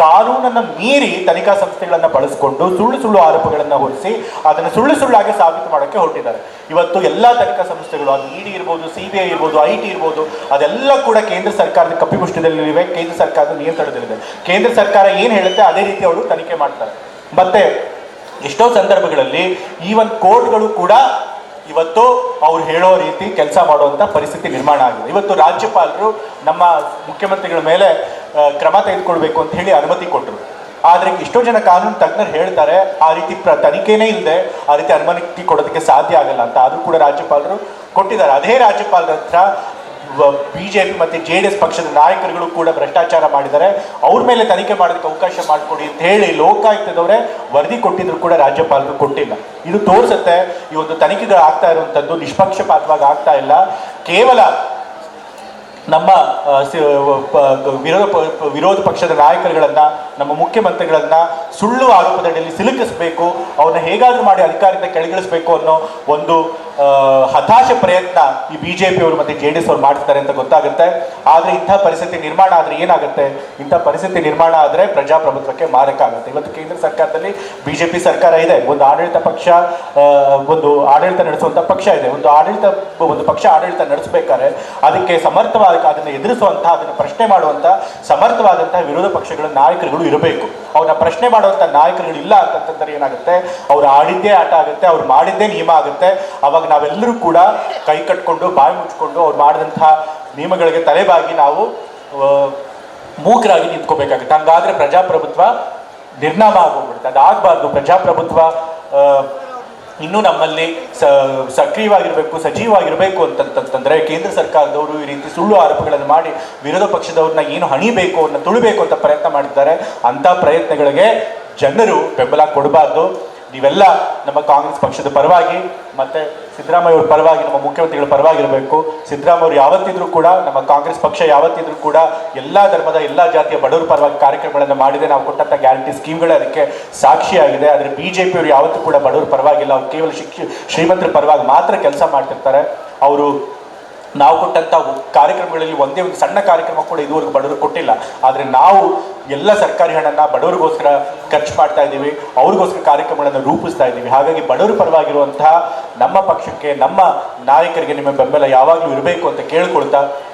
ಕಾನೂನನ್ನ ಮೀರಿ ತನಿಖಾ ಸಂಸ್ಥೆಗಳನ್ನು ಬಳಸಿಕೊಂಡು ಸುಳ್ಳು ಸುಳ್ಳು ಆರೋಪಗಳನ್ನು ಹೊರಿಸಿ ಅದನ್ನು ಸುಳ್ಳು ಸುಳ್ಳಾಗಿ ಸಾಬೀತು ಮಾಡೋಕ್ಕೆ ಹೊರಟಿದ್ದಾರೆ. ಇವತ್ತು ಎಲ್ಲ ತನಿಖಾ ಸಂಸ್ಥೆಗಳು, ಅದು ಇಡಿ ಇರ್ಬೋದು, ಸಿ ಬಿ ಐ ಇರ್ಬೋದು, ಐ ಟಿ ಇರ್ಬೋದು, ಅದೆಲ್ಲ ಕೂಡ ಕೇಂದ್ರ ಸರ್ಕಾರದ ಕಪಿಮುಷ್ಟಿದಲ್ಲಿವೆ ಕೇಂದ್ರ ಸರ್ಕಾರದ ನಿಯಂತ್ರಣದಲ್ಲಿದೆ. ಕೇಂದ್ರ ಸರ್ಕಾರ ಏನು ಹೇಳುತ್ತೆ ಅದೇ ರೀತಿ ಅವರು ತನಿಖೆ ಮಾಡ್ತಾರೆ. ಮತ್ತೆ ಎಷ್ಟೋ ಸಂದರ್ಭಗಳಲ್ಲಿ ಈವನ್ ಕೋರ್ಟ್ಗಳು ಕೂಡ ಇವತ್ತು ಅವ್ರು ಹೇಳೋ ರೀತಿ ಕೆಲಸ ಮಾಡುವಂಥ ಪರಿಸ್ಥಿತಿ ನಿರ್ಮಾಣ ಆಗಿದೆ. ಇವತ್ತು ರಾಜ್ಯಪಾಲರು ನಮ್ಮ ಮುಖ್ಯಮಂತ್ರಿಗಳ ಮೇಲೆ ಕ್ರಮ ತೆಗೆದುಕೊಳ್ಬೇಕು ಅಂತ ಹೇಳಿ ಅನುಮತಿ ಕೊಟ್ಟರು ಆದರೆ ಎಷ್ಟೋ ಜನ ಕಾನೂನು ತಜ್ಞರು ಹೇಳ್ತಾರೆ, ಆ ರೀತಿ ಪ್ರ ತನಿಖೆನೇ ಇಲ್ಲದೆ ಆ ರೀತಿ ಅನುಮತಿ ಕೊಡೋದಕ್ಕೆ ಸಾಧ್ಯ ಆಗಲ್ಲ ಅಂತ. ಆದರೂ ಕೂಡ ರಾಜ್ಯಪಾಲರು ಕೊಟ್ಟಿದ್ದಾರೆ. ಅದೇ ರಾಜ್ಯಪಾಲರ ಹತ್ರ ಬಿಜೆಪಿ ಮತ್ತೆ ಜೆ ಡಿ ಎಸ್ ಪಕ್ಷದ ನಾಯಕರುಗಳು ಕೂಡ ಭ್ರಷ್ಟಾಚಾರ ಮಾಡಿದ್ದಾರೆ. ಅವ್ರ ಮೇಲೆ ತನಿಖೆ ಮಾಡೋದಕ್ಕೆ ಅವಕಾಶ ಮಾಡಿಕೊಡಿ ಅಂತ ಹೇಳಿ ಲೋಕಾಯುಕ್ತದವರೇ ವರದಿ ಕೊಟ್ಟಿದ್ರು ಕೂಡ ರಾಜ್ಯಪಾಲರು ಕೊಟ್ಟಿಲ್ಲ. ಇದು ತೋರಿಸುತ್ತೆ, ಈ ಒಂದು ತನಿಖೆಗಳು ಆಗ್ತಾ ಇರುವಂಥದ್ದು ನಿಷ್ಪಕ್ಷಪಾತವಾಗಿ ಆಗ್ತಾ ಇಲ್ಲ. ಕೇವಲ ನಮ್ಮ ವಿರೋಧ ವಿರೋಧ ಪಕ್ಷದ ನಾಯಕರುಗಳನ್ನು, ನಮ್ಮ ಮುಖ್ಯಮಂತ್ರಿಗಳನ್ನ ಸುಳ್ಳು ಆರೋಪದಡಿಯಲ್ಲಿ ಸಿಲುಕಿಸಬೇಕು, ಅವ್ರನ್ನ ಹೇಗಾದರೂ ಮಾಡಿ ಅಧಿಕಾರದಿಂದ ಕೆಳಗಿಳಿಸಬೇಕು ಅನ್ನೋ ಒಂದು ಹತಾಶ ಪ್ರಯತ್ನ ಈ ಬಿಜೆಪಿ ಅವರು ಮತ್ತೆ ಜೆ ಡಿ ಎಸ್ ಅವ್ರು ಮಾಡ್ತಾರೆ ಅಂತ ಗೊತ್ತಾಗುತ್ತೆ. ಆದರೆ ಇಂಥ ಪರಿಸ್ಥಿತಿ ನಿರ್ಮಾಣ ಆದ್ರೆ ಏನಾಗುತ್ತೆ? ಇಂಥ ಪರಿಸ್ಥಿತಿ ನಿರ್ಮಾಣ ಆದ್ರೆ ಪ್ರಜಾಪ್ರಭುತ್ವಕ್ಕೆ ಮಾರಕ ಆಗುತ್ತೆ. ಇವತ್ತು ಕೇಂದ್ರ ಸರ್ಕಾರದಲ್ಲಿ ಬಿಜೆಪಿ ಸರ್ಕಾರ ಇದೆ. ಒಂದು ಆಡಳಿತ ಪಕ್ಷ ಒಂದು ಆಡಳಿತ ನಡೆಸುವಂತ ಪಕ್ಷ ಇದೆ. ಒಂದು ಆಡಳಿತ, ಒಂದು ಪಕ್ಷ ಆಡಳಿತ ನಡೆಸಬೇಕಾದ್ರೆ ಅದಕ್ಕೆ ಸಮರ್ಥವಾದ ಅದನ್ನು ಎದುರಿಸುವಂತಹ, ಅದನ್ನು ಪ್ರಶ್ನೆ ಮಾಡುವಂತ ಸಮರ್ಥವಾದಂತಹ ವಿರೋಧ ಪಕ್ಷಗಳ ನಾಯಕರುಗಳು ಇರಬೇಕು. ಅವ್ರನ್ನ ಪ್ರಶ್ನೆ ಮಾಡುವಂತ ನಾಯಕರುಗಳು ಇಲ್ಲ ಅಂತಂತಂದ್ರೆ ಏನಾಗುತ್ತೆ? ಅವ್ರು ಆಡಿದ್ದೇ ಆಟ ಆಗುತ್ತೆ. ಅವ್ರು ಮಾಡಿದ್ದೇ ನಿಯಮ ಆಗುತ್ತೆ. ಅವಾಗ ನಾವೆಲ್ಲರೂ ಕೂಡ ಕೈ ಕಟ್ಕೊಂಡು, ಬಾಯಿ ಮುಚ್ಕೊಂಡು ಅವ್ರು ಮಾಡಿದಂತಹ ನಿಯಮಗಳಿಗೆ ತಲೆಬಾಗಿ ನಾವು ಮೂಕರಾಗಿ ನಿಂತ್ಕೋಬೇಕಾಗುತ್ತೆ. ಹಂಗಾದ್ರೆ ಪ್ರಜಾಪ್ರಭುತ್ವ ನಿರ್ನಾಮ ಆಗೋಗ್ಬಿಡುತ್ತೆ. ಅದಾಗಬಾರ್ದು ಪ್ರಜಾಪ್ರಭುತ್ವ ಇನ್ನು ನಮ್ಮಲ್ಲಿ ಸ, ಸಕ್ರಿಯವಾಗಿರಬೇಕು, ಸಜೀವವಾಗಿರಬೇಕು ಅಂತಂತಂದ್ರೆ ಕೇಂದ್ರ ಸರ್ಕಾರದವರು ಈ ರೀತಿ ಸುಳ್ಳು ಆರೋಪಗಳನ್ನು ಮಾಡಿ ವಿರೋಧ ಪಕ್ಷದವ್ರನ್ನ ಏನು ಹಣಿಬೇಕು, ಅವ್ರನ್ನ ತುಳಿಬೇಕು ಅಂತ ಪ್ರಯತ್ನ ಮಾಡಿದ್ದಾರೆ. ಅಂಥ ಪ್ರಯತ್ನಗಳಿಗೆ ಜನರು ಬೆಂಬಲ ಕೊಡಬಾರ್ದು. ನೀವೆಲ್ಲ ನಮ್ಮ ಕಾಂಗ್ರೆಸ್ ಪಕ್ಷದ ಪರವಾಗಿ ಮತ್ತೆ ಸಿದ್ದರಾಮಯ್ಯ ಅವ್ರ ಪರವಾಗಿ ನಮ್ಮ ಮುಖ್ಯಮಂತ್ರಿಗಳ ಪರವಾಗಿರಬೇಕು. ಸಿದ್ದರಾಮಯ್ಯ ಅವರು ಯಾವತ್ತಿದ್ರೂ ಕೂಡ, ನಮ್ಮ ಕಾಂಗ್ರೆಸ್ ಪಕ್ಷ ಯಾವತ್ತಿದ್ರೂ ಕೂಡ ಎಲ್ಲ ಧರ್ಮದ ಎಲ್ಲ ಜಾತಿಯ ಬಡವರ ಪರವಾಗಿ ಕಾರ್ಯಕ್ರಮಗಳನ್ನು ಮಾಡಿದೆ ನಾವು ಕೊಟ್ಟಂತ ಗ್ಯಾರಂಟಿ ಸ್ಕೀಮ್ಗಳೇ ಅದಕ್ಕೆ ಸಾಕ್ಷಿಯಾಗಿದೆ. ಆದರೆ ಬಿ ಜೆ ಪಿಯವರು ಯಾವತ್ತೂ ಕೂಡ ಬಡವರ ಪರವಾಗಿಲ್ಲ. ಅವ್ರು ಕೇವಲ ಶಿಕ್ಷ, ಶ್ರೀಮಂತರ ಪರವಾಗಿ ಮಾತ್ರ ಕೆಲಸ ಮಾಡ್ತಿರ್ತಾರೆ. ಅವರು ನಾವು ಕೊಟ್ಟಂತ ಕಾರ್ಯಕ್ರಮಗಳಲ್ಲಿ ಒಂದೇ ಒಂದು ಸಣ್ಣ ಕಾರ್ಯಕ್ರಮ ಕೂಡ ಇದುವರೆಗೂ ಬಡವರು ಕೊಟ್ಟಿಲ್ಲ. ಆದರೆ ನಾವು ಎಲ್ಲ ಸರ್ಕಾರಿ ಹಣನ ಬಡವರಿಗೋಸ್ಕರ ಖರ್ಚು ಮಾಡ್ತಾ ಇದ್ದೀವಿ, ಅವ್ರಿಗೋಸ್ಕರ ಕಾರ್ಯಕ್ರಮಗಳನ್ನು ರೂಪಿಸ್ತಾ ಇದ್ದೀವಿ. ಹಾಗಾಗಿ ಬಡವರ ಪರವಾಗಿರುವಂತಹ ನಮ್ಮ ಪಕ್ಷಕ್ಕೆ, ನಮ್ಮ ನಾಯಕರಿಗೆ ನಿಮ್ಮ ಬೆಂಬಲ ಯಾವಾಗಲೂ ಇರಬೇಕು ಅಂತ ಕೇಳ್ಕೊಳ್ತಾ